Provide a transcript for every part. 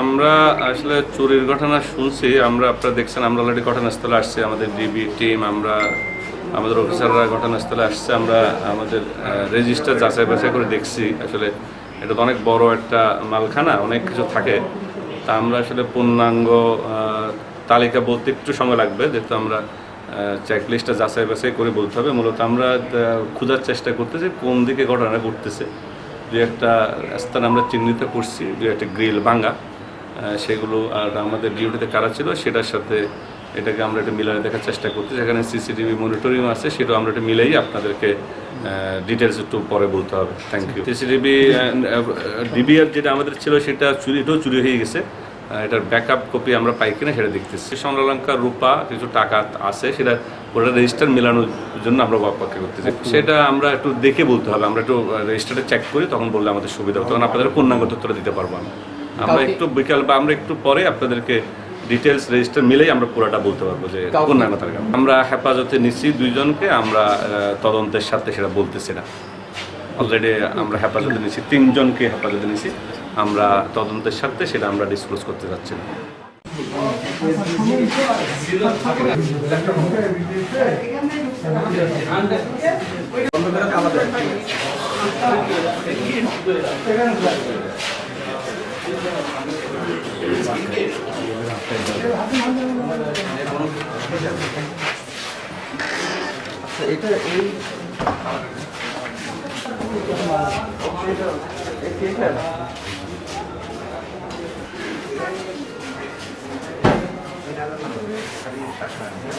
আমরা আসলে চুরির ঘটনা শুনছি, আমরা আপনারা দেখছেন, আমরা অলরেডি ঘটনাস্থলে আসছি, আমাদের ডিবি টিম আমরা, আমাদের অফিসাররা ঘটনাস্থলে আসছে, আমরা আমাদের রেজিস্টার যাচাই বাছাই করে দেখছি। আসলে এটা তো অনেক বড় একটা মালখানা, অনেক কিছু থাকে। তা আমরা আসলে পূর্ণাঙ্গ তালিকা বলতে একটু সময় লাগবে, যেহেতু আমরা চেক লিস্টটা যাচাই বাছাই করে বলতে হবে। মূলত আমরা খোঁজার চেষ্টা করতেছি কোন দিকে ঘটনা ঘটতেছে। দু একটা স্থান আমরা চিহ্নিত করছি দু একটা গ্রিল ভাঙা। সেগুলো আর আমাদের ডিউটিতে কারা ছিল সেটার সাথে এটাকে আমরা একটু মিলায়ে দেখার চেষ্টা করছি যেখানে সিসিটিভি মনিটরিং আছে, সেটাও আমরা একটু মিলাই আপনাদেরকে ডিটেলস একটু পরে বলতে হবে। থ্যাংক ইউ সিসিটিভি ডিবিআর যেটা আমাদের ছিল সেটা চুরি, এটাও চুরি হয়ে গেছে। এটার ব্যাকআপ কপি আমরা পাই কিনা সেটা দেখতেছি। স্বর্ণলঙ্কার রূপা কিছু টাকা আছে সেটা ওটা রেজিস্টার মেলানোর জন্য আমরা অপেক্ষা করতেছি। সেটা আমরা একটু দেখে বলতে হবে আমরা একটু রেজিস্টারে চেক করি তখন বললে আমাদের সুবিধা হবে তখন আপনাদের পূর্ণাঙ্গ তথ্যটা দিতে পারব আমি। আমরা একটু বিকাল বা আমরা একটু পরে আপনাদেরকে ডিটেলস রেজিস্টার মিলেই আমরা পুরোটা বলতে পারব যে পূর্ণাঙ্গ তালিকা আমরা হেফাজতে নিচ্ছি দুইজনকে আমরা তদন্তের সাথে সেটা বলতেছি না। অলরেডি আমরা হেফাজতে নিচ্ছি তিনজনকে হেফাজতে নিচ্ছি আমরা তদন্তের সাথে সেটা আমরা ডিসক্লোজ করতে যাচ্ছি না। এটা এই 老弟，上班没？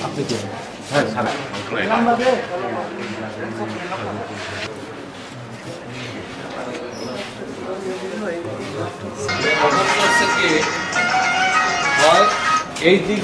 啊，对，哎，上班，干嘛去？এই দিক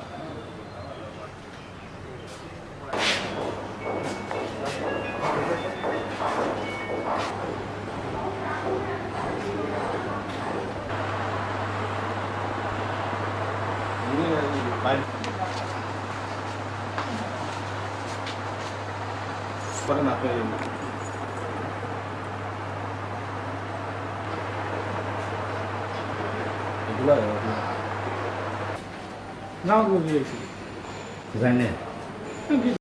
Vai. Bora na pele. Não, não vi isso. Zé